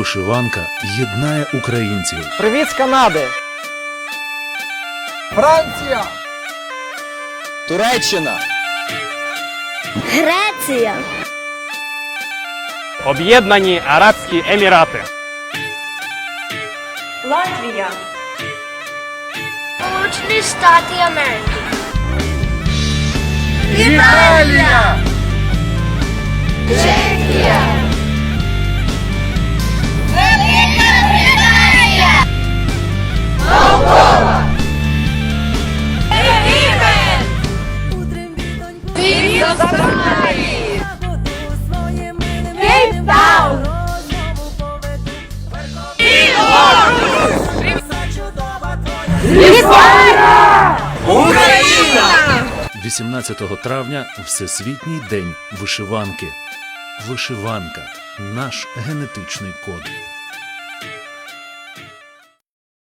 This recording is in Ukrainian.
Вишиванка єднає українців. Привіт з Канади! Франція! Туреччина, Греція, Об'єднані Арабські Емірати. Латвія, Сполучені Штати Америки. Австралії. Кейптаун. Україна! 18 травня Всесвітній день вишиванки. Вишиванка наш генетичний код.